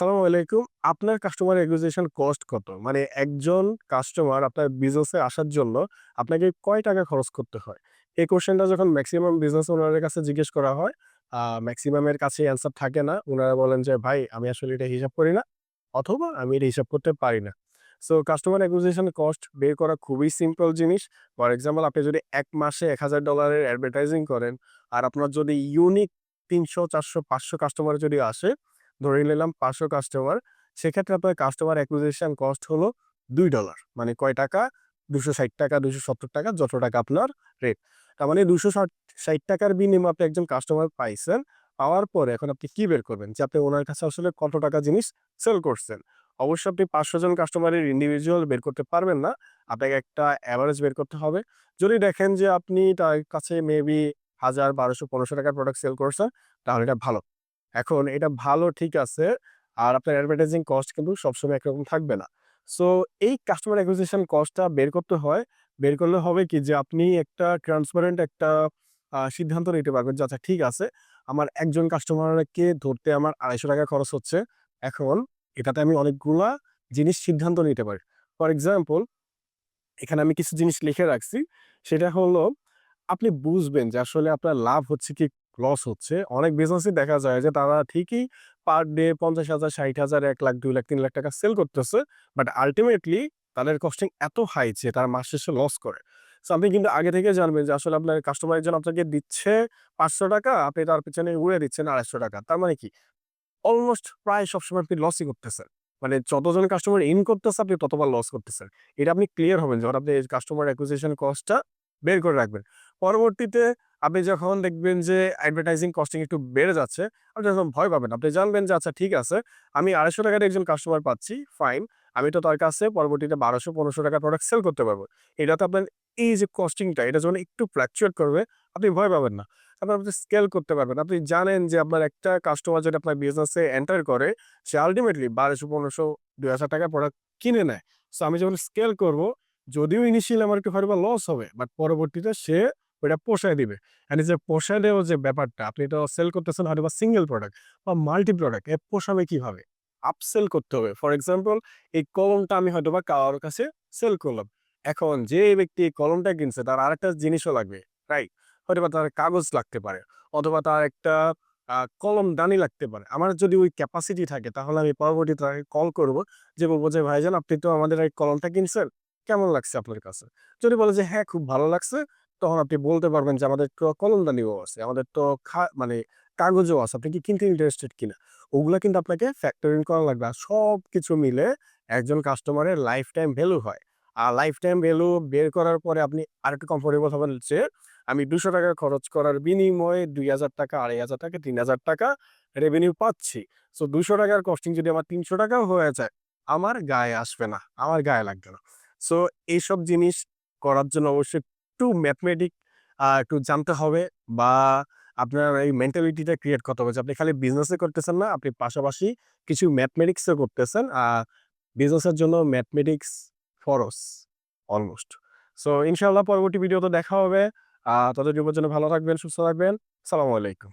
সালামু আলাইকুম। আপনার কাস্টমার অ্যাকুইজিশন কস্ট কত? মানে একজন কাস্টমার আপনার বিজনেসে আসার জন্য আপনাকে কয় টাকা খরচ করতে হয়? এই কোয়েশ্চেনটা যখন ম্যাক্সিমাম বিজনেস ওনারের কাছে জিজ্ঞেস করা হয়, ম্যাক্সিমামের কাছেই অ্যান্সার থাকে না। ওনারা বলেন যে, "ভাই আমি আসলে এটা হিসাব করি না" অথবা "আমি এটা হিসাব করতে পারি না।" সো কাস্টমার অ্যাকুইজিশন কস্ট বের করা খুবই সিম্পল জিনিস। ফর এক্সাম্পল আপনি যদি এক মাসে এক হাজার ডলারের অ্যাডভার্টাইজিং করেন, আর আপনার যদি ইউনিক তিনশো চারশো পাঁচশো কাস্টমার যদি আসে, ধরে নিলাম ৫০০ কাস্টমার, সেক্ষেত্রে আপনার কাস্টমার অ্যাকুইজিশন কস্ট হলো দুই ডলার মানে কয় টাকা? ৳২৬০, ৳২৭০ যত টাকা আপনার রেট। তার মানে দুশো ষাট টাকার বিনিময়ে আপনি একজন কাস্টমার পাইছেন। পাওয়ার পরে এখন আপনি কি বের করবেন? যে আপনি ওনার কাছে আসলে কত টাকা জিনিস সেল করছেন। অবশ্যই আপনি ৫০০ জন কাস্টমারের ইন্ডিভিজুয়াল বের করতে পারবেন না। আপনাকে একটা অ্যাভারেজ বের করতে হবে। যদি দেখেন যে আপনি তার কাছে মেবি হাজার বারোশো পনেরোশো টাকার প্রোডাক্ট সেল করছেন, তাহলে এটা ভালো। এখন এটা ভালো ঠিক আছে। আর আপনার অ্যাডভার্টাইজিং কস্ট কিন্তু সবসময় একরকম থাকবে না। সো এই কাস্টমার অ্যাকুইজিশন কস্টটা বের করতে হয়। বের করলে হবে কি যে আপনি একটা ট্রান্সপারেন্ট একটা সিদ্ধান্ত নিতে পারবেন যে আচ্ছা ঠিক আছে, আমার একজন কাস্টমারকে ধরতে আমার ৳২৫০ খরচ হচ্ছে। এখন এটাতে আমি অনেকগুলা জিনিস সিদ্ধান্ত নিতে পারি। ফর এক্সাম্পল এখানে আমি কিছু জিনিস লিখে রাখছি। সেটা হলো আপনি বুঝবেন যে আসলে আপনার লাভ হচ্ছে কি লস হচ্ছে। অনেক বিজনেসই দেখা যায় যে তারা ঠিকই পার ডে ৫০,০০০, ৬০,০০০, ১,০০,০০০, ২,০০,০০০, ৩,০০,০০০ টাকা সেল করতেছে। বাট আল্টিমেটলি তাদের কস্টিং এত হাই যে তারা মাস শেষে লস করে। সো আপনি কিন্তু আগে থেকে জানবেন যে আসলে আপনার কাস্টমার একজন আপনাকে দিচ্ছে ৳৫০০ আপনি তার পেছনে উড়ে দিচ্ছেন ৳২৫০ তার মানে কি? অলমোস্ট প্রায় সবসময় আপনি লসই করতেছেন। মানে যতজন কাস্টমার ইন করতেছে আপনি ততবার লস করতেছেন। এটা আপনি ক্লিয়ার হবেন যখন আপনি কাস্টমার অ্যাকুইজিশন কস্টটা বের করে রাখবেন। পরবর্তীতে আপনি যখন দেখবেন যে অ্যাডভার্টাইজিং কস্টিং একটু বেড়ে যাচ্ছে, আপনি যখন ভয় পাবেন। আপনি জানবেন যে আচ্ছা ঠিক আছে, আমি আড়াইশো টাকার একজন কাস্টমার পাচ্ছি, ফাইন। আমি তো তার কাছে পরবর্তীতে ৳১২০০, ৳১৫০ প্রোডাক্ট সেল করতে পারব। এটা তো আপনার এই যে কস্টিংটা এটা যখন একটু ফ্লাকচুয়েট করবে, আপনি ভয় পাবেন না। তারপর আপনি স্কেল করতে পারবেন। আপনি জানেন যে আপনার একটা কাস্টমার যদি আপনার বিজনেসে এন্টার করে, সে আল্টিমেটলি ৳১২০০, ৳১৫০০, ৳২,০০০ প্রোডাক্ট কিনে নেয়। সো আমি যখন স্কেল করব, যদিও ইনিশিয়ালি আমার একটু হয়তোবা লস হবে, বাট পরবর্তীতে সে ওইটা পোষায় দিবে। অ্যান্ড যে পোষায় দেওয়ার যে ব্যাপারটা, আপনি এটা সেল করতেছেন হয়তো বা সিঙ্গেল প্রোডাক্ট বা মাল্টি প্রোডাক্ট, এ পোষাবে কীভাবে? আপসেল করতে হবে। ফর এক্সাম্পল এই কলমটা আমি হয়তো বা কারোর কাছে সেল করলাম। এখন যে ব্যক্তি কলমটা কিনছে তার আরেকটা জিনিসও লাগবে, রাইট? হয়তোবা তার কাগজ লাগতে পারে অথবা তার একটা আ কলমদানি লাগতে পারে। আমার যদি ওই ক্যাপাসিটি থাকে তাহলে আমি পরবর্তীতে তাকে কল করব। যে বলব যে, "ভাইজান আপনি তো আমাদের এই কলমটা কিনছেন। কেমন লাগছে আপনার কাছে?" যদি বলে যে, "হ্যাঁ, খুব ভালো লাগছে।" তখন আপনি বলতে পারবেন যে, "আমাদের তো কলমদানিও আছে। আমাদের তো মানে কাগজও আছে। আপনি কি কিনতে ইন্টারেস্টেড কিনা?" ওগুলো কিন্তু আপনাকে ফ্যাক্টরিং করা লাগবে। আর সব কিছু মিলে একজন কাস্টমারের লাইফ টাইম ভ্যালু হয়। আর লাইফ টাইম ভ্যালু বের করার পরে আপনি আরেকটু কমফোর্টেবল হবেন যে আমি ৳২০০ খরচ করার বিনিময়ে ৳২,০০০, ৳২,৫০০, ৳৩,০০০ রেভিনিউ পাচ্ছি। সো দুশো টাকার কস্টিং যদি আমার ৳৩০০ ও হয়ে যায়, আমার গায়ে আসবে না। আমার গায়ে লাগবে না। সো এইসব জিনিস করার জন্য অবশ্যই একটু ম্যাথমেটিক একটু জানতে হবে বা আপনার এই মেন্টালিটিটা ক্রিয়েট করতে হবে যে আপনি খালি বিজনেসে করতেছেন না, আপনি পাশাপাশি কিছু ম্যাথমেটিক্সও করতেছেন। আর বিজনেসের জন্য ম্যাথমেটিক্স ফরস অলমোস্ট। সো ইনশাল্লাহ পরবর্তী ভিডিওতে দেখা হবে। আর তাদের জন্য ভালো থাকবেন, সুস্থ থাকবেন। সালামু আলাইকুম।